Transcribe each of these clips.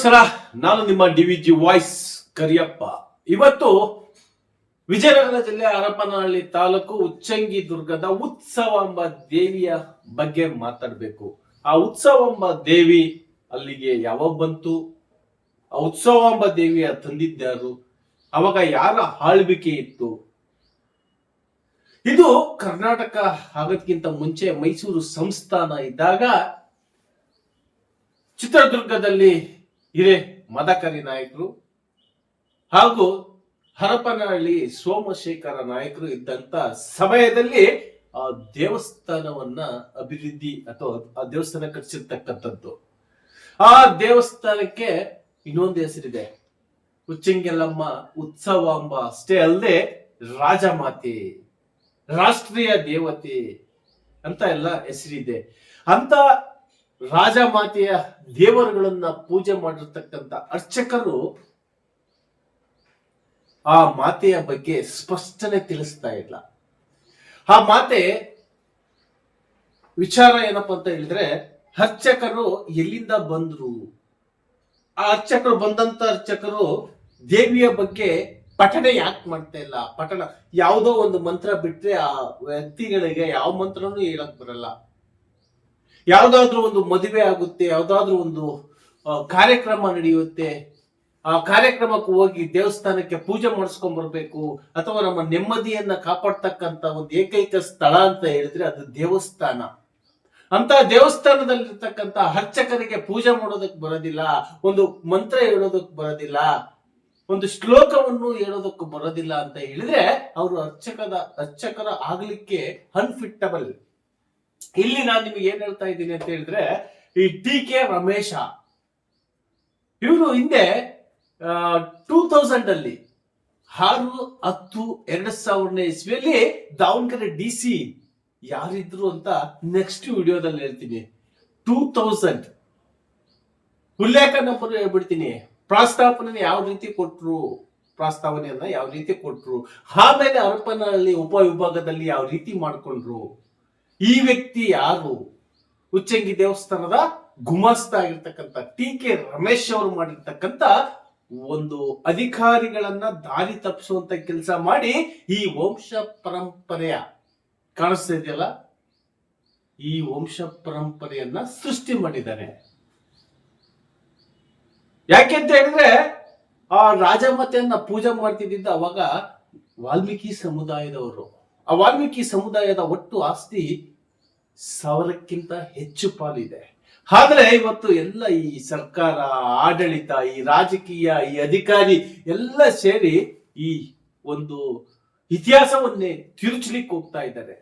ನಮಸ್ಕಾರ ನಾನು ನಿಮ್ಮ D V G voice Kariyappa. ಇವತ್ತು ವಿಜಯನಗರ ಜಿಲ್ಲೆ ಹರಪನಹಳ್ಳಿ ತಾಲೂಕು ಉಚ್ಚಂಗಿ ದುರ್ಗದ ಉತ್ಸವ ಎಂಬ ದೇವಿಯ ಬಗ್ಗೆ ಮಾತಾಡಬೇಕು. ಆ ಉತ್ಸವ ಎಂಬ ದೇವಿ ಅಲ್ಲಿಗೆ ಯಾವಾಗ ಬಂತು? ಆ ಉತ್ಸವ ಎಂಬ ದೇವಿಯ ತಂದಿದ್ದಾರು ಅವಾಗ ಯಾರ ಆಳ್ವಿಕೆ ಇತ್ತು? ಇದು ಕರ್ನಾಟಕ ಆಗೋದ್ಕಿಂತ ಮುಂಚೆ ಮೈಸೂರು ಸಂಸ್ಥಾನ ಇದ್ದಾಗ ಚಿತ್ರದುರ್ಗದಲ್ಲಿ ಹಿರೇ ಮದಕರಿ ನಾಯಕರು ಹಾಗೂ ಹರಪನಹಳ್ಳಿ ಸೋಮಶೇಖರ ನಾಯಕರು ಇದ್ದಂತ ಸಮಯದಲ್ಲಿ ಆ ದೇವಸ್ಥಾನವನ್ನ ಅಭಿವೃದ್ಧಿ ಅಥವಾ ಆ ದೇವಸ್ಥಾನ ಕಟ್ಟಿಸಿರ್ತಕ್ಕಂಥದ್ದು. ಆ ದೇವಸ್ಥಾನಕ್ಕೆ ಇನ್ನೊಂದು ಹೆಸರಿದೆ. ಉಚ್ಚಂಗೆಲ್ಲಮ್ಮ ಉತ್ಸವ ಎಂಬ ಅಷ್ಟೇ ಅಲ್ಲದೆ ರಾಜಮಾತೆ, ರಾಷ್ಟ್ರೀಯ ದೇವತೆ ಅಂತ ಎಲ್ಲ ಹೆಸರಿದೆ. ಅಂತ ರಾಜಮಾತೆಯ ದೇವರುಗಳನ್ನ ಪೂಜೆ ಮಾಡಿರ್ತಕ್ಕಂಥ ಅರ್ಚಕರು ಆ ಮಾತೆಯ ಬಗ್ಗೆ ಸ್ಪಷ್ಟನೆ ತಿಳಿಸ್ತಾ ಇಲ್ಲ. ಆ ಮಾತೆ ವಿಚಾರ ಏನಪ್ಪ ಅಂತ ಹೇಳಿದ್ರೆ ಅರ್ಚಕರು ಎಲ್ಲಿಂದ ಬಂದ್ರು? ಆ ಅರ್ಚಕರು ಬಂದಂತ ಅರ್ಚಕರು ದೇವಿಯ ಬಗ್ಗೆ ಪಠಣೆ ಯಾಕೆ ಮಾಡ್ತಾ ಇಲ್ಲ? ಪಠಣ ಯಾವುದೋ ಒಂದು ಮಂತ್ರ ಬಿಟ್ರೆ ಆ ವ್ಯಕ್ತಿಗಳಿಗೆ ಯಾವ ಮಂತ್ರನೂ ಹೇಳಕ್ ಬರಲ್ಲ. ಯಾವ್ದಾದ್ರೂ ಒಂದು ಮದುವೆ ಆಗುತ್ತೆ, ಯಾವುದಾದ್ರೂ ಒಂದು ಕಾರ್ಯಕ್ರಮ ನಡೆಯುತ್ತೆ, ಆ ಕಾರ್ಯಕ್ರಮಕ್ಕೆ ಹೋಗಿ ದೇವಸ್ಥಾನಕ್ಕೆ ಪೂಜೆ ಮಾಡಿಸ್ಕೊಂಡ್ ಬರ್ಬೇಕು, ಅಥವಾ ನಮ್ಮ ನೆಮ್ಮದಿಯನ್ನ ಕಾಪಾಡ್ತಕ್ಕಂತ ಒಂದು ಏಕೈಕ ಸ್ಥಳ ಅಂತ ಹೇಳಿದ್ರೆ ಅದು ದೇವಸ್ಥಾನ. ಅಂತ ದೇವಸ್ಥಾನದಲ್ಲಿರ್ತಕ್ಕಂತ ಅರ್ಚಕರಿಗೆ ಪೂಜೆ ಮಾಡೋದಕ್ಕೆ ಬರೋದಿಲ್ಲ, ಒಂದು ಮಂತ್ರ ಹೇಳೋದಕ್ಕೆ ಬರೋದಿಲ್ಲ, ಒಂದು ಶ್ಲೋಕವನ್ನು ಹೇಳೋದಕ್ಕೂ ಬರೋದಿಲ್ಲ ಅಂತ ಹೇಳಿದ್ರೆ ಅವರು ಅರ್ಚಕದ, ಅರ್ಚಕರ ಆಗ್ಲಿಕ್ಕೆ ಅನ್ಫಿಟ್ಟಬಲ್ ಇಲ್ಲಿ ನಾನು ನಿಮಗೆ ಏನ್ ಹೇಳ್ತಾ ಇದ್ದೀನಿ ಅಂತ ಹೇಳಿದ್ರೆ, ಈ ಟಿ ಕೆ ರಮೇಶ ಇವನು ಹಿಂದೆ ಟೂ ತೌಸಂಡ್ ಅಲ್ಲಿ, ಆರು, ಹತ್ತು, ಎರಡ್ ಸಾವಿರನೇ ಇಸ್ವಿಯಲ್ಲಿ ದಾವಣಗೆರೆ ಡಿ ಸಿ ಯಾರಿದ್ರು ಅಂತ ನೆಕ್ಸ್ಟ್ ವಿಡಿಯೋದಲ್ಲಿ ಹೇಳ್ತೀನಿ. ಟೂ ತೌಸಂಡ್ ಉಲ್ಲೇಖ ನಂಬರ್ ಹೇಳ್ಬಿಡ್ತೀನಿ. ಪ್ರಸ್ತಾವನೆ ಯಾವ ರೀತಿ ಕೊಟ್ರು? ಪ್ರಸ್ತಾವನೆಯನ್ನ ಯಾವ ರೀತಿ ಕೊಟ್ರು? ಆಮೇಲೆ ಹರಪನಹಳ್ಳಿ ಉಪ ವಿಭಾಗದಲ್ಲಿ ಯಾವ ರೀತಿ ಮಾಡ್ಕೊಂಡ್ರು? ಈ ವ್ಯಕ್ತಿ ಯಾರು? ಉಚ್ಚಂಗಿ ದೇವಸ್ಥಾನದ ಗುಮಾಸ್ತ ಆಗಿರ್ತಕ್ಕಂಥ ಟಿ ಕೆ ರಮೇಶ್ ಅವರು ಮಾಡಿರ್ತಕ್ಕಂಥ ಒಂದು ಅಧಿಕಾರಿಗಳನ್ನ ದಾರಿ ತಪ್ಪಿಸುವಂತ ಕೆಲಸ ಮಾಡಿ ಈ ವಂಶ ಪರಂಪರೆಯ ಕಾಣಿಸ್ತಾ ಇದೆಯಲ್ಲ? ಈ ವಂಶ ಪರಂಪರೆಯನ್ನ ಸೃಷ್ಟಿ ಮಾಡಿದ್ದಾರೆ. ಯಾಕೆ ಅಂತ ಹೇಳಿದ್ರೆ ಆ ರಾಜಮತೆಯನ್ನ ಪೂಜೆ ಮಾಡ್ತಿದ್ದ ಅವಾಗ ವಾಲ್ಮೀಕಿ ಸಮುದಾಯದವರು, ಆ ವಾಲ್ಮೀಕಿ ಸಮುದಾಯದ ಒಟ್ಟು ಆಸ್ತಿ ಸಾವಿರಕ್ಕಿಂತ ಹೆಚ್ಚು ಪಾಲಿದೆ. ಆದ್ರೆ ಇವತ್ತು ಎಲ್ಲ ಈ ಸರ್ಕಾರ, ಆಡಳಿತ, ಈ ರಾಜಕೀಯ, ಈ ಅಧಿಕಾರಿ ಎಲ್ಲ ಸೇರಿ ಈ ಒಂದು ಇತಿಹಾಸವನ್ನೇ ತಿರುಚಲಿಕ್ಕೆ ಹೋಗ್ತಾ ಇದ್ದಾರೆ.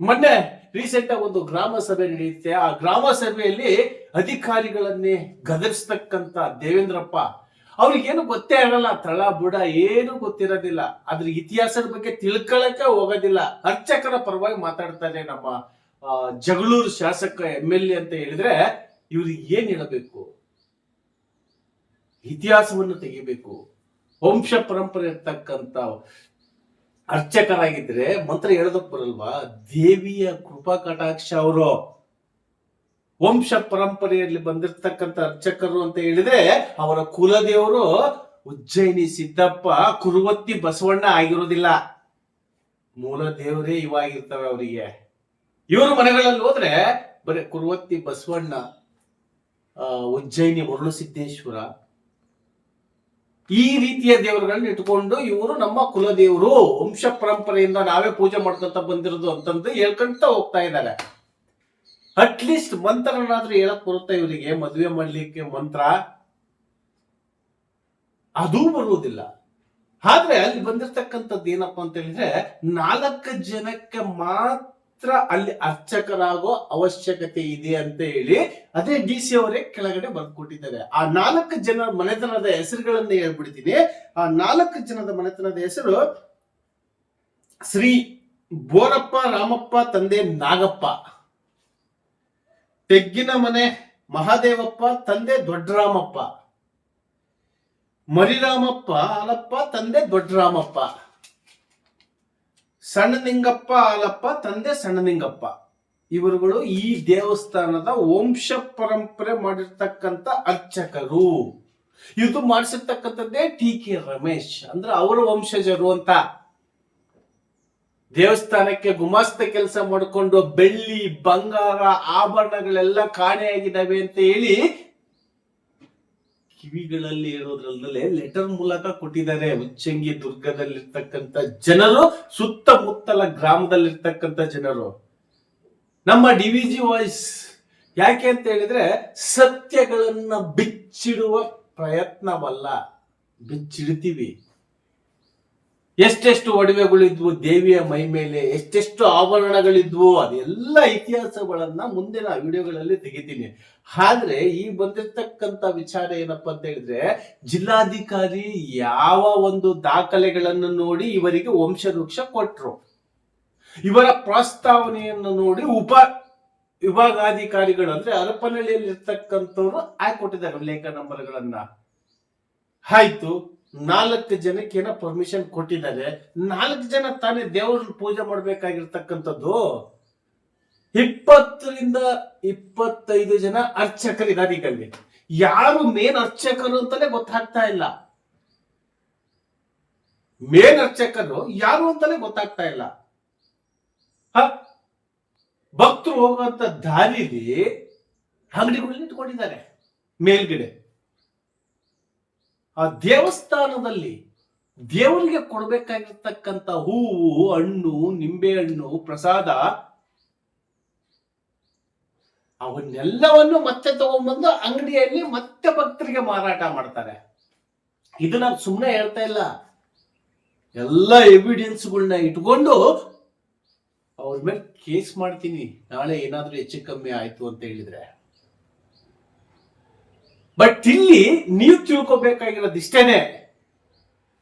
ಮೊನ್ನೆ ರೀಸೆಂಟ್ ಆಗಿ ಒಂದು ಗ್ರಾಮ ಸಭೆ ನಡೆಯುತ್ತೆ. ಆ ಗ್ರಾಮ ಸಭೆಯಲ್ಲಿ ಅಧಿಕಾರಿಗಳನ್ನೇ ಗದರಿಸ್ತಕ್ಕಂತ ದೇವೇಂದ್ರಪ್ಪ ಅವ್ರಿಗೇನು ಗೊತ್ತೇ ಆಗಲ್ಲ. ತಳ, ಬುಡ ಏನು ಗೊತ್ತಿರೋದಿಲ್ಲ. ಅದ್ರ ಇತಿಹಾಸದ ಬಗ್ಗೆ ತಿಳ್ಕೊಳಕ್ಕೆ ಹೋಗೋದಿಲ್ಲ. ಅರ್ಚಕರ ಪರವಾಗಿ ಮಾತಾಡ್ತಾರೆ ನಮ್ಮ ಜಗಳೂರು ಶಾಸಕ ಎಂ ಎಲ್ ಎ ಅಂತ ಹೇಳಿದ್ರೆ ಇವ್ರಿಗೆ ಏನ್ ಹೇಳಬೇಕು? ಇತಿಹಾಸವನ್ನು ತೆಗಿಬೇಕು. ವಂಶ ಪರಂಪರೆ ಇರ್ತಕ್ಕಂತ ಅರ್ಚಕರಾಗಿದ್ರೆ ಮಂತ್ರ ಹೇಳೋದಕ್ ಬರಲ್ವಾ? ದೇವಿಯ ಕೃಪಾ ಕಟಾಕ್ಷ ಅವರು ವಂಶ ಪರಂಪರೆಯಲ್ಲಿ ಬಂದಿರ್ತಕ್ಕಂಥ ಅರ್ಚಕರು ಅಂತ ಹೇಳಿದ್ರೆ ಅವರ ಕುಲದೇವರು ಉಜ್ಜಯಿನಿ ಸಿದ್ದಪ್ಪ, ಕುರುವತ್ತಿ ಬಸವಣ್ಣ ಆಗಿರೋದಿಲ್ಲ. ಮೂಲ ದೇವರೇ ಇವಾಗಿರ್ತವೆ ಅವರಿಗೆ. ಇವರು ಮನೆಗಳಲ್ಲಿ ಹೋದ್ರೆ ಬರೀ ಕುರುವತ್ತಿ, ಬಸವಣ್ಣ ಉಜ್ಜಯಿನಿ ಮುರುಳು ಸಿದ್ದೇಶ್ವರ ಈ ರೀತಿಯ ದೇವರುಗಳನ್ನ ಇಟ್ಕೊಂಡು ಇವರು ನಮ್ಮ ಕುಲದೇವರು. ವಂಶ ಪರಂಪರೆಯಿಂದ ನಾವೇ ಪೂಜೆ ಮಾಡ್ಕೊಂತ ಬಂದಿರೋದು ಅಂತಂದು ಹೇಳ್ಕೊಂತ ಹೋಗ್ತಾ ಇದ್ದಾರೆ. ಅಟ್ಲೀಸ್ಟ್ ಮಂತ್ರನಾದ್ರೂ ಹೇಳಕ್ ಬರುತ್ತೆ ಇವರಿಗೆ. ಮದುವೆ ಮಾಡ್ಲಿಕ್ಕೆ ಮಂತ್ರ. ಅದೂ ಬರುವುದಿಲ್ಲ. ಆದ್ರೆ ಅಲ್ಲಿ ಬಂದಿರ್ತಕ್ಕಂಥದ್ದು ಏನಪ್ಪಾ ಅಂತ ಹೇಳಿದ್ರೆ ನಾಲ್ಕು ಜನಕ್ಕೆ ಮಾತ್ರ ಅಲ್ಲಿ ಅರ್ಚಕರಾಗೋ ಅವಶ್ಯಕತೆ ಇದೆ ಅಂತ ಹೇಳಿ ಅದೇ ಡಿ ಸಿ ಅವರೇ ಕೆಳಗಡೆ ಬರ್ಕೊಟ್ಟಿದ್ದಾರೆ. ಆ ನಾಲ್ಕು ಜನ ಮನೆತನದ ಹೆಸರುಗಳನ್ನ ಹೇಳ್ಬಿಡ್ತೀನಿ. ಆ ನಾಲ್ಕು ಜನದ ಮನೆತನದ ಹೆಸರು ಶ್ರೀ ಬೋರಪ್ಪ, ರಾಮಪ್ಪ, ತಂದೆ ನಾಗಪ್ಪ. ತೆಗ್ಗಿನ ಮನೆ ಮಹಾದೇವಪ್ಪ, ತಂದೆ ದೊಡ್ಡರಾಮಪ್ಪ. ಮರಿರಾಮಪ್ಪ ಅಲಪ್ಪ ತಂದೆ ದೊಡ್ಡರಾಮಪ್ಪ. ಸಣ್ಣ ಹಾಲಪ್ಪ ಆಲಪ್ಪ, ತಂದೆ ಸಣ್ಣನಿಂಗಪ್ಪ. ಇವರುಗಳು ಈ ದೇವಸ್ಥಾನದ ವಂಶ ಪರಂಪರೆ ಮಾಡಿರ್ತಕ್ಕಂಥ ಅರ್ಚಕರು. ಇದು ಮಾಡಿಸಿರ್ತಕ್ಕಂಥದ್ದೇ ಟಿ ಕೆ ರಮೇಶ್. ಅಂದ್ರೆ ಅವರ ವಂಶಜರು ಅಂತ. ದೇವಸ್ಥಾನಕ್ಕೆ ಗುಮಾಸ್ತ ಕೆಲಸ ಮಾಡಿಕೊಂಡು ಬೆಳ್ಳಿ ಬಂಗಾರ ಆಭರಣಗಳೆಲ್ಲ ಕಾಣೆಯಾಗಿದ್ದಾವೆ ಅಂತ ಹೇಳಿ ಕಿವಿಗಳಲ್ಲಿ ಇರೋದ್ರಲ್ಲೇ ಲೆಟರ್ ಮೂಲಕ ಕೊಟ್ಟಿದ್ದಾರೆ ಉಚ್ಚಂಗಿ ದುರ್ಗದಲ್ಲಿರ್ತಕ್ಕಂಥ ಜನರು, ಸುತ್ತಮುತ್ತಲ ಗ್ರಾಮದಲ್ಲಿರ್ತಕ್ಕಂಥ ಜನರು. ನಮ್ಮ ಡಿ ವಿ ಜಿ ವಾಯ್ಸ್ ಯಾಕೆ ಅಂತ ಹೇಳಿದ್ರೆ ಸತ್ಯಗಳನ್ನ ಬಿಚ್ಚಿಡುವ ಪ್ರಯತ್ನವಲ್ಲ, ಬಿಚ್ಚಿಡ್ತೀವಿ. ಎಷ್ಟೆಷ್ಟು ಒಡವೆಗಳಿದ್ವು ದೇವಿಯ ಮೈ ಮೇಲೆ, ಎಷ್ಟೆಷ್ಟು ಆಭರಣಗಳಿದ್ವು ಅದೆಲ್ಲ ಇತಿಹಾಸಗಳನ್ನ ಮುಂದಿನ ವಿಡಿಯೋಗಳಲ್ಲಿ ತೆಗಿತೀನಿ. ಆದ್ರೆ ಈ ಬಂದಿರ್ತಕ್ಕಂತ ವಿಚಾರ ಏನಪ್ಪಾ ಅಂತ ಹೇಳಿದ್ರೆ, ಜಿಲ್ಲಾಧಿಕಾರಿ ಯಾವ ಒಂದು ದಾಖಲೆಗಳನ್ನು ನೋಡಿ ಇವರಿಗೆ ವಂಶವೃಕ್ಷ ಕೊಟ್ರು. ಇವರ ಪ್ರಸ್ತಾವನೆಯನ್ನು ನೋಡಿ ಉಪ ವಿಭಾಗಾಧಿಕಾರಿಗಳು ಅಂದ್ರೆ ಹರಪನಹಳ್ಳಿಯಲ್ಲಿ ಇರ್ತಕ್ಕಂಥವ್ರು ಹಾಕೊಟ್ಟಿದ್ದಾರೆ ಲೇಖ ನಂಬರ್ಗಳನ್ನ. ಆಯ್ತು. ನಾಲ್ಕು ಜನಕ್ಕೆ ಏನೋ ಪರ್ಮಿಷನ್ ಕೊಟ್ಟಿದ್ದಾರೆ. ನಾಲ್ಕು ಜನ ತಾನೇ ದೇವ್ರ ಪೂಜೆ ಮಾಡ್ಬೇಕಾಗಿರ್ತಕ್ಕಂಥದ್ದು. ಇಪ್ಪತ್ತರಿಂದ ಇಪ್ಪತ್ತೈದು ಜನ ಅರ್ಚಕರಿದ್ದಾರೆ ಈಗ ಯಾರು ಮೇನ್ ಅರ್ಚಕರು ಅಂತಲೇ ಗೊತ್ತಾಗ್ತಾ ಇಲ್ಲ. ಮೇನ್ ಅರ್ಚಕರು ಯಾರು ಅಂತಲೇ ಗೊತ್ತಾಗ್ತಾ ಇಲ್ಲ? ಭಕ್ತರು ಹೋಗುವಂತ ದಾರಿಲಿ ಅಂಗಡಿಗಳನ್ನ ಇಟ್ಕೊಂಡಿದ್ದಾರೆ. ಮೇಲ್ಗಡೆ. ಆ ದೇವಸ್ಥಾನದಲ್ಲಿ ದೇವರಿಗೆ ಕೊಡಬೇಕಾಗಿರ್ತಕ್ಕಂಥ ಹೂವು, ಹಣ್ಣು ನಿಂಬೆ ಹಣ್ಣು ಪ್ರಸಾದ, ಅವನ್ನೆಲ್ಲವನ್ನು ಮತ್ತೆ ತಗೊಂಡ್ಬಂದು ಅಂಗಡಿಯಲ್ಲಿ ಮತ್ತೆ ಭಕ್ತರಿಗೆ ಮಾರಾಟ ಮಾಡ್ತಾರೆ. ಇದು ನಾನು ಸುಮ್ಮನೆ ಹೇಳ್ತಾ ಇಲ್ಲ. ಎಲ್ಲ ಎವಿಡೆನ್ಸ್ಗಳನ್ನ ಇಟ್ಕೊಂಡು ಅವ್ರ ಮೇಲೆ ಕೇಸ್ ಮಾಡ್ತೀನಿ. ನಾಳೆ ಏನಾದರೂ ಹೆಚ್ಚು ಕಮ್ಮಿ ಆಯ್ತು ಅಂತ ಹೇಳಿದ್ರೆ. ಬಟ್ ಇಲ್ಲಿ ನೀವು ತಿಳ್ಕೊಬೇಕಾಗಿರೋದು ಇಷ್ಟೇನೆ.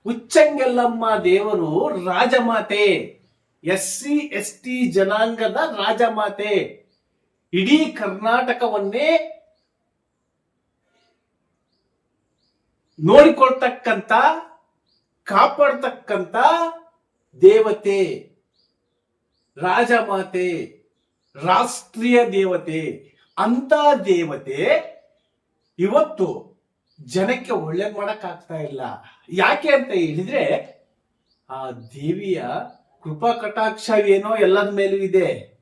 ಉಚ್ಚಂಗೆಲ್ಲಮ್ಮ ದೇವರು ರಾಜಮಾತೆ ಎಸ್ ಸಿ ಎಸ್ ಟಿ ಜನಾಂಗದ ರಾಜಮಾತೆ. ಇಡೀ ಕರ್ನಾಟಕವನ್ನೇ ನೋಡಿಕೊಳ್ತಕ್ಕಂತ ಕಾಪಾಡ್ತಕ್ಕಂತ ದೇವತೆ. ರಾಜಮಾತೆ, ರಾಷ್ಟ್ರೀಯ ದೇವತೆ. ಅಂತ ದೇವತೆ ಇವತ್ತು ಜನಕ್ಕೆ ಒಳ್ಳೇದ್ ಮಾಡಕ್ ಆಗ್ತಾ ಇಲ್ಲ. ಯಾಕೆ ಅಂತ ಹೇಳಿದ್ರೆ, ಆ ದೇವಿಯ ಕೃಪಾ ಏನೋ ಎಲ್ಲದ ಮೇಲೂ ಇದೆ.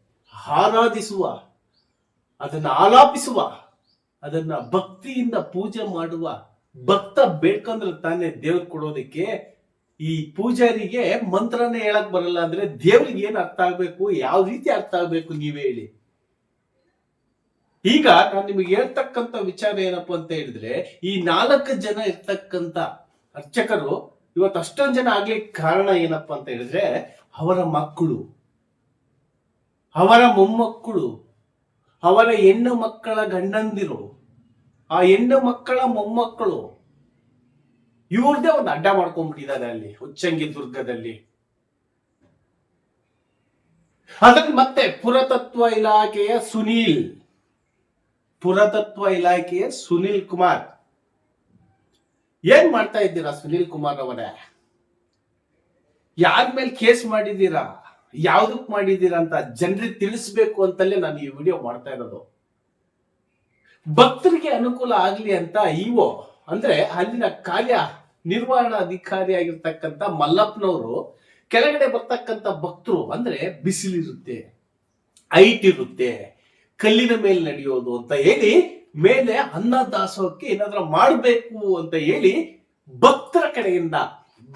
ಆರಾಧಿಸುವ, ಅದನ್ನ ಆಲಾಪಿಸುವ, ಅದನ್ನ ಭಕ್ತಿಯಿಂದ ಪೂಜೆ ಮಾಡುವ ಭಕ್ತ ಬೇಡ್ಕೊಂಡ್ರೆ ತಾನೇ ದೇವ್ರು ಕೊಡೋದಕ್ಕೆ ಈ ಪೂಜಾರಿಗೆ ಮಂತ್ರನೇ ಹೇಳಕ್ ಬರಲ್ಲ ಅಂದ್ರೆ ದೇವ್ರಿಗೆ ಏನ್ ಅರ್ಥ ಆಗ್ಬೇಕು? ಯಾವ ರೀತಿ ಅರ್ಥ ಆಗ್ಬೇಕು ನೀವೇ ಹೇಳಿ. ಈಗ ನಾನು ನಿಮಗೆ ಹೇಳ್ತಕ್ಕಂಥ ವಿಚಾರ ಏನಪ್ಪ ಅಂತ ಹೇಳಿದ್ರೆ, ಈ ನಾಲ್ಕು ಜನ ಇರ್ತಕ್ಕಂಥ ಅರ್ಚಕರು ಇವತ್ತು ಅಷ್ಟೊಂದು ಜನ ಆಗ್ಲಿಕ್ಕೆ ಕಾರಣ ಏನಪ್ಪ ಅಂತ ಹೇಳಿದ್ರೆ, ಅವರ ಮಕ್ಕಳು, ಅವರ ಮೊಮ್ಮಕ್ಕಳು, ಅವರ ಹೆಣ್ಣು ಮಕ್ಕಳ ಗಂಡಂದಿರು, ಆ ಹೆಣ್ಣು ಮಕ್ಕಳ ಮೊಮ್ಮಕ್ಕಳು ಇವ್ರದ್ದೇ ಒಂದು ಅಡ್ಡ ಮಾಡ್ಕೊಂಡ್ಬಿಟ್ಟಿದ್ದಾರೆ ಅಲ್ಲಿ, ಉಚ್ಚಂಗಿ ದುರ್ಗದಲ್ಲಿ. ಅದನ್ ಮತ್ತೆ ಪುರಾತತ್ವ ಇಲಾಖೆಯ ಸುನೀಲ್. ಪುರಾತತ್ವ ಇಲಾಖೆಯ ಸುನಿಲ್ ಕುಮಾರ್. ಏನ್ ಮಾಡ್ತಾ ಇದ್ದೀರಾ ಸುನಿಲ್ ಕುಮಾರ್ ಅವರೇ? ಯಾರ ಮೇಲೆ ಕೇಸ್ ಮಾಡಿದ್ದೀರಾ? ಯಾವ್ದಕ್ ಮಾಡಿದ್ದೀರಾ ಅಂತ ಜನರಿಗೆ ತಿಳಿಸ್ಬೇಕು ಅಂತಲೇ ನಾನು ಈ ವಿಡಿಯೋ ಮಾಡ್ತಾ ಇರೋದು. ಭಕ್ತರಿಗೆ ಅನುಕೂಲ ಆಗ್ಲಿ ಅಂತ ಇಒ, ಅಂದ್ರೆ ಅಲ್ಲಿನ ಕಾರ್ಯ ನಿರ್ವಹಣಾ ಅಧಿಕಾರಿ ಆಗಿರ್ತಕ್ಕಂಥ ಮಲ್ಲಪ್ಪನವರು ಕೆಳಗಡೆ ಬರ್ತಕ್ಕಂಥ ಭಕ್ತರು, ಅಂದ್ರೆ ಬಿಸಿಲಿರುತ್ತೆ, ಐಟ್ ಇರುತ್ತೆ ಕಲ್ಲಿನ ಮೇಲೆ ನಡೆಯೋದು ಅಂತ ಹೇಳಿ ಮೇಲೆ ಅನ್ನ ದಾಸೋಹಕ್ಕೆ ಏನಾದ್ರೂ ಮಾಡಬೇಕು ಅಂತ ಹೇಳಿ ಭಕ್ತರ ಕಡೆಯಿಂದ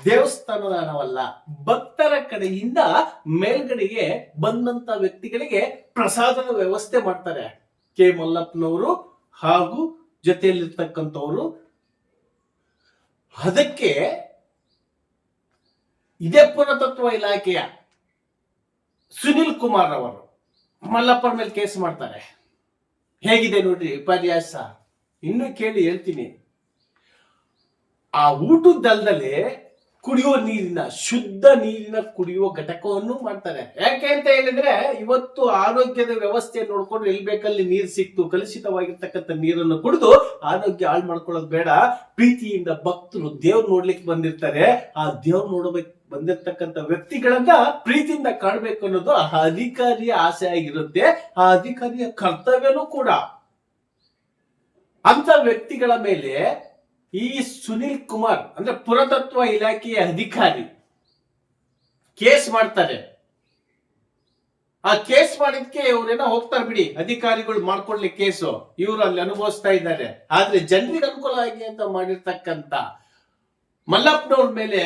ದೇವಸ್ಥಾನದ ಹಣವಲ್ಲ ಭಕ್ತರ ಕಡೆಯಿಂದ ಮೇಲ್ಗಡೆಗೆ ಬಂದಂತ ವ್ಯಕ್ತಿಗಳಿಗೆ ಪ್ರಸಾದದ ವ್ಯವಸ್ಥೆ ಮಾಡ್ತಾರೆ. ಕೆ ಮಲ್ಲಪ್ಪನವರು ಹಾಗೂ ಜೊತೆಯಲ್ಲಿರ್ತಕ್ಕಂಥವ್ರು. ಅದಕ್ಕೆ ಇದೇ ಪುರಾತತ್ವ ಇಲಾಖೆಯ ಸುನಿಲ್ ಕುಮಾರ್ ಅವರು ಮಲ್ಲಪ್ಪರ ಮೇಲೆ ಕೇಸ್ ಮಾಡ್ತಾರೆ. ಹೇಗಿದೆ ನೋಡ್ರಿ ವಿಪರ್ಯಾಸ ಇನ್ನು ಕೇಳಿ ಹೇಳ್ತೀನಿ. ಆ ಊಟದಲ್ದಲೆ ಕುಡಿಯುವ ನೀರಿನ, ಶುದ್ಧ ನೀರಿನ ಕುಡಿಯುವ ಘಟಕವನ್ನು ಮಾಡ್ತಾರೆ. ಯಾಕೆ ಅಂತ ಹೇಳಿದ್ರೆ ಇವತ್ತು ಆರೋಗ್ಯದ ವ್ಯವಸ್ಥೆ ನೋಡ್ಕೊಂಡು ಎಲ್ಲಿ ಬೇಕಲ್ಲಿ ನೀರು ಸಿಕ್ತು, ಕಲುಷಿತವಾಗಿರ್ತಕ್ಕಂಥ ನೀರನ್ನು ಕುಡಿದು ಆರೋಗ್ಯ ಹಾಳು ಮಾಡ್ಕೊಳ್ಳೋದು ಬೇಡ. ಪ್ರೀತಿಯಿಂದ ಭಕ್ತರು ದೇವ್ರು ನೋಡ್ಲಿಕ್ಕೆ ಬಂದಿರ್ತಾರೆ. ಆ ದೇವ್ರು ನೋಡಬೇಕು ಬಂದಿರ್ತಕ್ಕಂಥ ವ್ಯಕ್ತಿಗಳನ್ನ ಪ್ರೀತಿಯಿಂದ ಕಾಣ್ಬೇಕು ಅನ್ನೋದು ಆ ಅಧಿಕಾರಿಯ ಆಸೆ ಆಗಿರುತ್ತೆ. ಆ ಅಧಿಕಾರಿಯ ಕರ್ತವ್ಯನೂ ಕೂಡ. ಅಂತ ವ್ಯಕ್ತಿಗಳ ಮೇಲೆ ಈ ಸುನಿಲ್ ಕುಮಾರ್, ಅಂದ್ರೆ ಪುರಾತತ್ವ ಇಲಾಖೆಯ ಅಧಿಕಾರಿ, ಕೇಸ್ ಮಾಡ್ತಾರೆ. ಆ ಕೇಸ್ ಮಾಡಿದ್ಕೆ ಇವ್ರೇನೋ ಹೋಗ್ತಾರೆ ಬಿಡಿ. ಅಧಿಕಾರಿಗಳು ಮಾಡ್ಕೊಳ್ಳಿ ಕೇಸು. ಇವ್ರು ಅಲ್ಲಿ ಅನುಭವಿಸ್ತಾ ಇದ್ದಾರೆ. ಆದ್ರೆ ಜನರಿಗೆ ಅನುಕೂಲ ಆಗಿ ಅಂತ ಮಾಡಿರ್ತಕ್ಕಂತ ಮಲ್ಲಪ್ಪನವ್ರ ಮೇಲೆ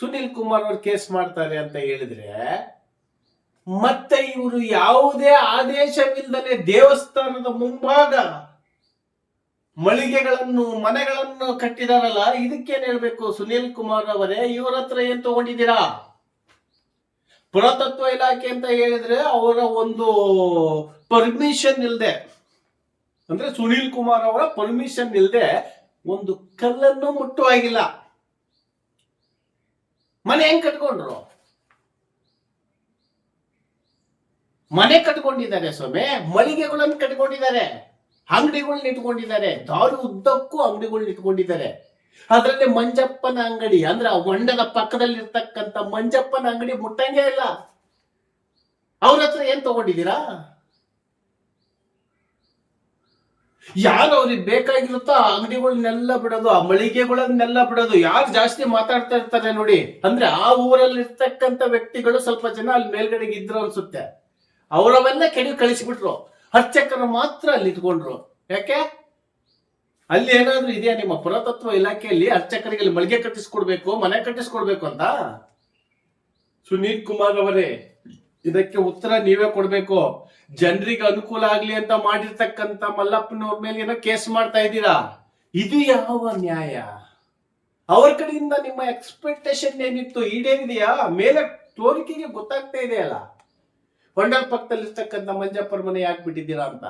ಸುನಿಲ್ ಕುಮಾರ್ ಅವ್ರು ಕೇಸ್ ಮಾಡ್ತಾರೆ ಅಂತ ಹೇಳಿದ್ರೆ, ಮತ್ತೆ ಇವರು ಯಾವುದೇ ಆದೇಶವಿಲ್ಲದೆ ದೇವಸ್ಥಾನದ ಮುಂಭಾಗ ಮಳಿಗೆಗಳನ್ನು, ಮನೆಗಳನ್ನು ಕಟ್ಟಿದಾರಲ್ಲ, ಇದಕ್ಕೇನ್ ಹೇಳ್ಬೇಕು? ಸುನೀಲ್ ಕುಮಾರ್ ಅವರೇ, ಇವರ ಹತ್ರ ಏನ್ ತಗೊಂಡಿದ್ದೀರಾ? ಪುರಾತತ್ವ ಇಲಾಖೆ ಅಂತ ಹೇಳಿದ್ರೆ ಅವರ ಒಂದು ಪರ್ಮಿಷನ್ ಇಲ್ಲದೆ ಅಂದ್ರೆ ಸುನೀಲ್ ಕುಮಾರ್ ಅವರ ಪರ್ಮಿಷನ್ ಇಲ್ಲದೆ ಒಂದು ಕಲ್ಲನ್ನು ಮುಟ್ಟುವಾಗಿಲ್ಲ ಮನೆ ಹೆಂಗ್ ಕಟ್ಕೊಂಡ್ರು? ಮನೆ ಕಟ್ಕೊಂಡಿದ್ದಾರೆ ಸ್ವಾಮಿ, ಮಳಿಗೆಗಳನ್ನು ಕಟ್ಕೊಂಡಿದ್ದಾರೆ, ಅಂಗಡಿಗಳನ್ನ ಇಟ್ಕೊಂಡಿದ್ದಾರೆ, ದಾರಿ ಉದ್ದಕ್ಕೂ ಅಂಗಡಿಗಳನ್ನ ಇಟ್ಕೊಂಡಿದ್ದಾರೆ. ಅದರಲ್ಲಿ ಮಂಜಪ್ಪನ ಅಂಗಡಿ, ಅಂದ್ರೆ ಆ ಹೊಂಡದ ಪಕ್ಕದಲ್ಲಿ ಇರ್ತಕ್ಕಂಥ ಮಂಜಪ್ಪನ ಅಂಗಡಿ ಮುಟ್ಟಂಗೆ ಇಲ್ಲ. ಅವ್ರ ಹತ್ರ ಏನ್ ತಗೊಂಡಿದ್ದೀರಾ? ಯಾರು ಅವ್ರಿಗೆ ಬೇಕಾಗಿರುತ್ತೋ ಆ ಅಂಗಡಿಗಳನ್ನೆಲ್ಲ ಬಿಡೋದು, ಆ ಮಳಿಗೆಗಳನ್ನೆಲ್ಲ ಬಿಡೋದು, ಯಾರು ಜಾಸ್ತಿ ಮಾತಾಡ್ತಾ ಇರ್ತಾರೆ ನೋಡಿ. ಅಂದ್ರೆ ಆ ಊರಲ್ಲಿ ಇರ್ತಕ್ಕಂಥ ವ್ಯಕ್ತಿಗಳು ಸ್ವಲ್ಪ ಜನ ಅಲ್ಲಿ ಮೇಲ್ಗಡೆಗೆ ಇದ್ರು ಅನ್ಸುತ್ತೆ. ಅವರವನ್ನ ಕೆಡಿ ಕಳಿಸಿಬಿಟ್ರು. ಅರ್ಚಕರು ಮಾತ್ರ ಅಲ್ಲಿ ಇಟ್ಕೊಂಡ್ರು ಯಾಕೆ? ಅಲ್ಲಿ ಏನಾದ್ರೂ ಇದೆಯಾ ನಿಮ್ಮ ಪುರಾತತ್ವ ಇಲಾಖೆಯಲ್ಲಿ ಅರ್ಚಕರಿಗೆ ಅಲ್ಲಿ ಮಳಿಗೆ ಕಟ್ಟಿಸ್ಕೊಡ್ಬೇಕು, ಮನೆ ಕಟ್ಟಿಸ್ಕೊಡ್ಬೇಕು ಅಂತ? ಸುನೀಲ್ ಕುಮಾರ್ ಅವರೇ ಇದಕ್ಕೆ ಉತ್ತರ ನೀವೇ ಕೊಡ್ಬೇಕು. ಜನರಿಗೆ ಅನುಕೂಲ ಆಗ್ಲಿ ಅಂತ ಮಾಡಿರ್ತಕ್ಕಂತ ಮಲ್ಲಪ್ಪನವ್ರ ಮೇಲೆ ಏನೋ ಕೇಸ್ ಮಾಡ್ತಾ ಇದ್ದೀರಾ? ಇದು ಯಾವ ನ್ಯಾಯ? ಅವ್ರ ಕಡೆಯಿಂದ ನಿಮ್ಮ ಎಕ್ಸ್ಪೆಕ್ಟೇಷನ್ ಏನಿತ್ತು? ಈಡೇರಿದೆಯಾ? ಮೇಲೆ ತೋರಿಕೆಗೆ ಗೊತ್ತಾಗ್ತಾ ಇದೆಯಲ್ಲ ಹೊಂಡಲ್ ಪಕ್ಕದಲ್ಲಿ ಇರ್ತಕ್ಕಂಥ ಮಂಜಪ್ಪರ ಮನೆ ಯಾಕೆ ಬಿಟ್ಟಿದ್ದೀರಾ ಅಂತ?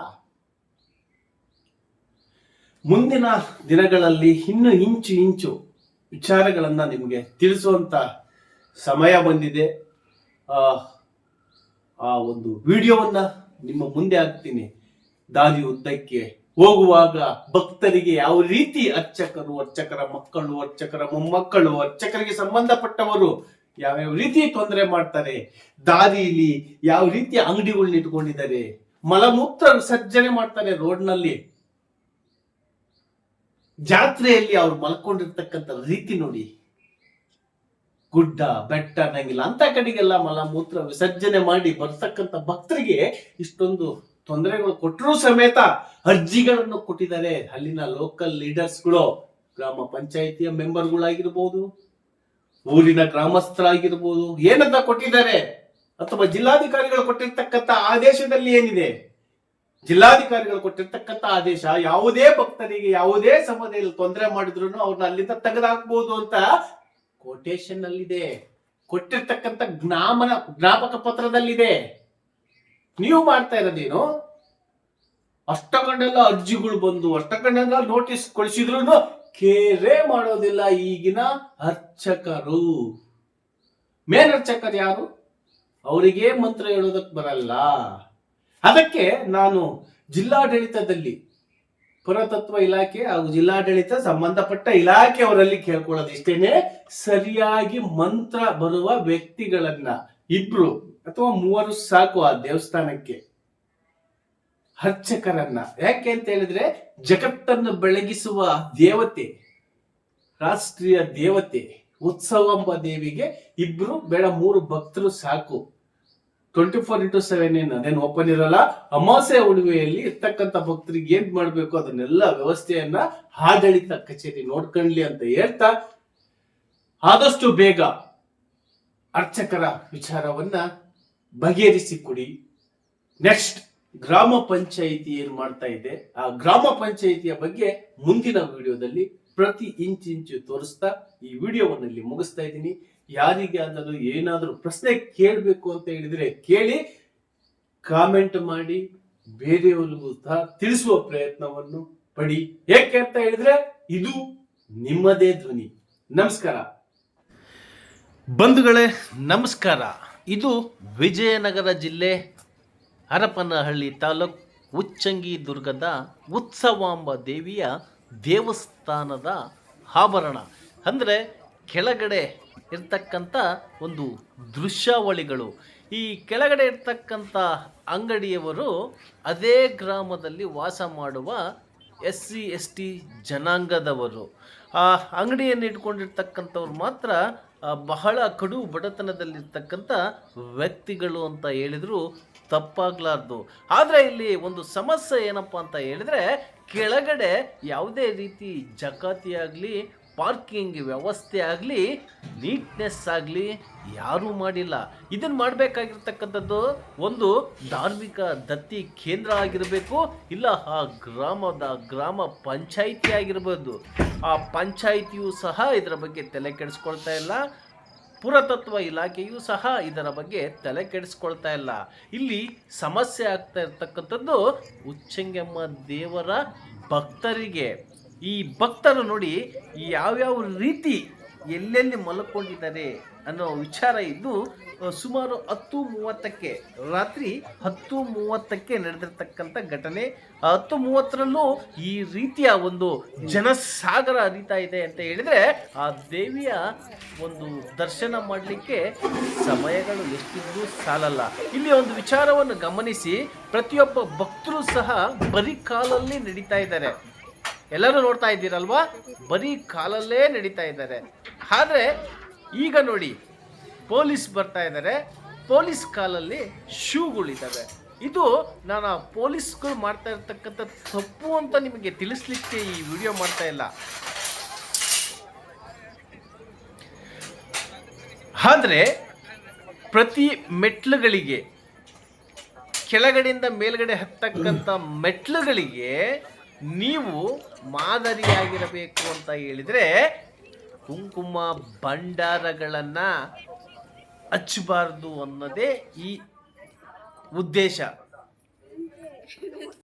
ಮುಂದಿನ ದಿನಗಳಲ್ಲಿ ಇನ್ನು ಇಂಚು ಇಂಚು ವಿಚಾರಗಳನ್ನ ನಿಮಗೆ ತಿಳಿಸುವಂತ ಸಮಯ ಬಂದಿದೆ. ಆ ಒಂದು ವಿಡಿಯೋವನ್ನ ನಿಮ್ಮ ಮುಂದೆ ಹಾಕ್ತೀನಿ. ದಾರಿ ಉದ್ದಕ್ಕೆ ಹೋಗುವಾಗ ಭಕ್ತರಿಗೆ ಯಾವ ರೀತಿ ಅರ್ಚಕರು, ಅರ್ಚಕರ ಮಕ್ಕಳು, ಅರ್ಚಕರ ಮೊಮ್ಮಕ್ಕಳು, ಅರ್ಚಕರಿಗೆ ಸಂಬಂಧಪಟ್ಟವರು ಯಾವ್ಯಾವ ರೀತಿ ತೊಂದರೆ ಮಾಡ್ತಾರೆ, ದಾರಿಲಿ ಯಾವ ರೀತಿ ಅಂಗಡಿಗಳನ್ನ ಇಟ್ಕೊಂಡಿದ್ದಾರೆ ಮಲಮೂತ್ರ ವಿಸರ್ಜನೆ ಮಾಡ್ತಾರೆ ರೋಡ್ನಲ್ಲಿ. ಜಾತ್ರೆಯಲ್ಲಿ ಅವ್ರು ಮಲ್ಕೊಂಡಿರ್ತಕ್ಕಂಥ ರೀತಿ ನೋಡಿ. ಗುಡ್ಡ, ಬೆಟ್ಟ ಅನ್ನಂಗಿಲ್ಲ. ಅಂತ ಕಡೆಗೆಲ್ಲ ಮಲಮೂತ್ರ ವಿಸರ್ಜನೆ ಮಾಡಿ ಬರ್ತಕ್ಕಂಥ ಭಕ್ತರಿಗೆ ಇಷ್ಟೊಂದು ತೊಂದರೆಗಳು ಕೊಟ್ಟರೂ ಸಮೇತ ಅರ್ಜಿಗಳನ್ನು ಕೊಟ್ಟಿದ್ದಾರೆ. ಅಲ್ಲಿನ ಲೋಕಲ್ ಲೀಡರ್ಸ್ಗಳು ಗ್ರಾಮ ಪಂಚಾಯಿತಿಯ ಮೆಂಬರ್ಗಳಾಗಿರ್ಬೋದು ಊರಿನ ಗ್ರಾಮಸ್ಥರಾಗಿರ್ಬೋದು ಏನಂತ ಕೊಟ್ಟಿದ್ದಾರೆ? ಅಥವಾ ಜಿಲ್ಲಾಧಿಕಾರಿಗಳು ಕೊಟ್ಟಿರ್ತಕ್ಕಂಥ ಆದೇಶದಲ್ಲಿ ಏನಿದೆ? ಜಿಲ್ಲಾಧಿಕಾರಿಗಳು ಕೊಟ್ಟಿರ್ತಕ್ಕಂಥ ಆದೇಶ ಯಾವುದೇ ಭಕ್ತರಿಗೆ ಯಾವುದೇ ಸಮಯದಲ್ಲಿ ತೊಂದರೆ ಮಾಡಿದ್ರು ಅವ್ರನ್ನ ಅಲ್ಲಿಂದ ತೆಗೆದಾಕ್ಬೋದು ಅಂತ ಕೋಟೇಶನ್ ಅಲ್ಲಿದೆ ಕೊಟ್ಟಿರ್ತಕ್ಕಂಥ ಜ್ಞಾಮನ ಜ್ಞಾಪಕ ಪತ್ರದಲ್ಲಿದೆ. ನೀವು ಮಾಡ್ತಾ ಇರೋದೇನು? ಅಷ್ಟಕೊಂಡೆಲ್ಲ ಅರ್ಜಿಗಳು ಬಂದು ಅಷ್ಟಕೊಂಡೆಲ್ಲ ನೋಟಿಸ್ ಕೊಡಿಸಿದ್ರು ಕೇರೆ ಮಾಡೋದಿಲ್ಲ ಈಗಿನ ಅರ್ಚಕರು. ಮೇನ್ ಅರ್ಚಕರು ಯಾರು? ಅವರಿಗೆ ಮಂತ್ರ ಹೇಳೋದಕ್ಕೆ ಬರಲ್ಲ. ಅದಕ್ಕೆ ನಾನು ಜಿಲ್ಲಾಡಳಿತದಲ್ಲಿ ಪುರಾತತ್ವ ಇಲಾಖೆ ಹಾಗೂ ಜಿಲ್ಲಾಡಳಿತ ಸಂಬಂಧಪಟ್ಟ ಇಲಾಖೆಯವರಲ್ಲಿ ಕೇಳ್ಕೊಳ್ಳೋದು ಇಷ್ಟೇನೆ. ಸರಿಯಾಗಿ ಮಂತ್ರ ಬರುವ ವ್ಯಕ್ತಿಗಳನ್ನ ಇಬ್ರು ಅಥವಾ ಮೂವರು ಸಾಕು ಆ ದೇವಸ್ಥಾನಕ್ಕೆ. ಅರ್ಚಕರನ್ನ. ಯಾಕೆ ಅಂತ ಹೇಳಿದ್ರೆ ಜಗತ್ತನ್ನು ಬೆಳಗಿಸುವ ದೇವತೆ, ರಾಷ್ಟ್ರೀಯ ದೇವತೆ, ಉತ್ಸವಂಬ ದೇವಿಗೆ ಇಬ್ರು ಬೇಡ, ಮೂರು ಭಕ್ತರು ಸಾಕು. ಟ್ವೆಂಟಿ ಫೋರ್ ಇಂಟು ಸೆವೆನ್ ಏನ್ ಅದೇನು ಓಪನ್ ಇರಲ್ಲ ಅಮಾವಾಸ್ಯ ಉಡುವೆಯಲ್ಲಿ ಇರ್ತಕ್ಕಂಥ ಭಕ್ತರಿಗೆ ಏನ್ ಮಾಡ್ಬೇಕು, ಅದನ್ನೆಲ್ಲ ವ್ಯವಸ್ಥೆಯನ್ನ ಆಡಳಿತ ಕಚೇರಿ ನೋಡ್ಕೊಂಡ್ಲಿ ಅಂತ ಹೇಳ್ತಾ, ಆದಷ್ಟು ಬೇಗ ಅರ್ಚಕರ ವಿಚಾರವನ್ನ ಬಗೆಹರಿಸಿ ಕೊಡಿ. ನೆಕ್ಸ್ಟ್ ಗ್ರಾಮ ಪಂಚಾಯಿತಿ ಏನ್ ಮಾಡ್ತಾ ಇದೆ, ಆ ಗ್ರಾಮ ಪಂಚಾಯಿತಿಯ ಬಗ್ಗೆ ಮುಂದಿನ ವಿಡಿಯೋದಲ್ಲಿ ಪ್ರತಿ ಇಂಚ್ ಇಂಚು ತೋರಿಸ್ತಾ ಈ ವಿಡಿಯೋವನ್ನು ಇಲ್ಲಿ ಮುಗಿಸ್ತಾ ಇದ್ದೀನಿ. ಯಾರಿಗಾದರೂ ಏನಾದರೂ ಪ್ರಶ್ನೆ ಕೇಳಬೇಕು ಅಂತ ಹೇಳಿದರೆ ಕೇಳಿ ಕಾಮೆಂಟ್ ಮಾಡಿ, ಬೇರೆಯವರಿಗೂ ಸಹ ತಿಳಿಸುವ ಪ್ರಯತ್ನವನ್ನು ಪಡಿ. ಏಕೆ ಅಂತ ಹೇಳಿದ್ರೆ ಇದು ನಿಮ್ಮದೇ ಧ್ವನಿ. ನಮಸ್ಕಾರ. ಬಂಧುಗಳೇ, ನಮಸ್ಕಾರ. ಇದು ವಿಜಯನಗರ ಜಿಲ್ಲೆ ಹರಪನಹಳ್ಳಿ ತಾಲೂಕು ಉಚ್ಚಂಗಿ ದುರ್ಗದ ಉತ್ಸವಾಂಬ ದೇವಿಯ ದೇವಸ್ಥಾನದ ಆಭರಣ. ಅಂದರೆ ಕೆಳಗಡೆ ಇರ್ತಕ್ಕಂಥ ಒಂದು ದೃಶ್ಯಾವಳಿಗಳು. ಈ ಕೆಳಗಡೆ ಇರ್ತಕ್ಕಂಥ ಅಂಗಡಿಯವರು ಅದೇ ಗ್ರಾಮದಲ್ಲಿ ವಾಸ ಮಾಡುವ ಎಸ್ ಸಿ ಎಸ್ ಟಿ ಜನಾಂಗದವರು. ಆ ಅಂಗಡಿಯನ್ನು ಇಟ್ಕೊಂಡಿರ್ತಕ್ಕಂಥವ್ರು ಮಾತ್ರ ಬಹಳ ಕಡು ಬಡತನದಲ್ಲಿರ್ತಕ್ಕಂಥ ವ್ಯಕ್ತಿಗಳು ಅಂತ ಹೇಳಿದ್ರು ತಪ್ಪಾಗಲಾರ್ದು. ಆದರೆ ಇಲ್ಲಿ ಒಂದು ಸಮಸ್ಯೆ ಏನಪ್ಪ ಅಂತ ಹೇಳಿದ್ರೆ ಕೆಳಗಡೆ ಯಾವುದೇ ರೀತಿ ಜಕಾತಿ ಆಗಲಿ ಪಾರ್ಕಿಂಗ್ ವ್ಯವಸ್ಥೆ ಆಗಲಿ ನೀಟ್ನೆಸ್ ಆಗಲಿ ಯಾರೂ ಮಾಡಿಲ್ಲ. ಇದನ್ನು ಮಾಡಬೇಕಾಗಿರ್ತಕ್ಕಂಥದ್ದು ಒಂದು ಧಾರ್ಮಿಕ ದತ್ತಿ ಕೇಂದ್ರ ಆಗಿರಬೇಕು, ಇಲ್ಲ ಆ ಗ್ರಾಮದ ಗ್ರಾಮ ಪಂಚಾಯಿತಿ ಆಗಿರ್ಬೋದು. ಆ ಪಂಚಾಯಿತಿಯೂ ಸಹ ಇದರ ಬಗ್ಗೆ ತಲೆ ಕೆಡಿಸ್ಕೊಳ್ತಾ ಇಲ್ಲ. ಪುರಾತತ್ವ ಇಲಾಖೆಯೂ ಸಹ ಇದರ ಬಗ್ಗೆ ತಲೆ ಕೆಡಿಸ್ಕೊಳ್ತಾ ಇಲ್ಲ. ಇಲ್ಲಿ ಸಮಸ್ಯೆ ಆಗ್ತಾ ಇರ್ತಕ್ಕಂಥದ್ದು ಉಚ್ಚಂಗಮ್ಮ ದೇವರ ಭಕ್ತರಿಗೆ. ಈ ಭಕ್ತರು ನೋಡಿ ಯಾವ್ಯಾವ ರೀತಿ ಎಲ್ಲೆಲ್ಲಿ ಮಲ್ಕೊಂಡಿದ್ದಾರೆ ಅನ್ನೋ ವಿಚಾರ ಇದ್ದು ಸುಮಾರು ಹತ್ತು ಮೂವತ್ತಕ್ಕೆ, ರಾತ್ರಿ ಹತ್ತು ಮೂವತ್ತಕ್ಕೆ ನಡೆದಿರ್ತಕ್ಕಂಥ ಘಟನೆ. ಹತ್ತು ಮೂವತ್ತರಲ್ಲೂ ಈ ರೀತಿಯ ಒಂದು ಜನಸಾಗರ ಹರಿತಾ ಇದೆ ಅಂತ ಹೇಳಿದ್ರೆ, ಆ ದೇವಿಯ ಒಂದು ದರ್ಶನ ಮಾಡಲಿಕ್ಕೆ ಸಮಯಗಳು ಎಷ್ಟಿದ್ರೂ ಸಾಲಲ್ಲ. ಇಲ್ಲಿ ಒಂದು ವಿಚಾರವನ್ನು ಗಮನಿಸಿ, ಪ್ರತಿಯೊಬ್ಬ ಭಕ್ತರು ಸಹ ಬರೀ ಕಾಲಲ್ಲಿ ನಡೀತಾ ಇದ್ದಾರೆ. ಎಲ್ಲರೂ ನೋಡ್ತಾ ಇದ್ದೀರಲ್ವಾ? ಬರೀ ಕಾಲಲ್ಲೇ ನಡೀತಾ ಇದ್ದಾರೆ. ಆದರೆ, ಈಗ ನೋಡಿ ಪೊಲೀಸ್ ಬರ್ತಾ ಇದ್ದಾರೆ ಪೊಲೀಸ್ ಕಾಲಲ್ಲಿ ಶೂಗಳಿದ್ದಾವೆ ಇದು ನಾನು ಆ ಪೊಲೀಸ್ಗಳು ಮಾಡ್ತಾ ಇರ್ತಕ್ಕಂಥ ತಪ್ಪು ಅಂತ ನಿಮಗೆ ತಿಳಿಸ್ಲಿಕ್ಕೆ ಈ ವಿಡಿಯೋ ಮಾಡ್ತಾ ಇಲ್ಲ. ಆದರೆ ಪ್ರತಿ ಮೆಟ್ಲುಗಳಿಗೆ, ಕೆಳಗಡೆಯಿಂದ ಮೇಲ್ಗಡೆ ಹತ್ತಕ್ಕಂಥ ಮೆಟ್ಲುಗಳಿಗೆ ನೀವು ಮಾದರಿಯಾಗಿರಬೇಕು ಅಂತ ಹೇಳಿದರೆ, ಕುಂಕುಮ ಭಂಡಾರಗಳನ್ನು ಹಚ್ಚಬಾರ್ದು ಅನ್ನೋದೇ ಈ ಉದ್ದೇಶ.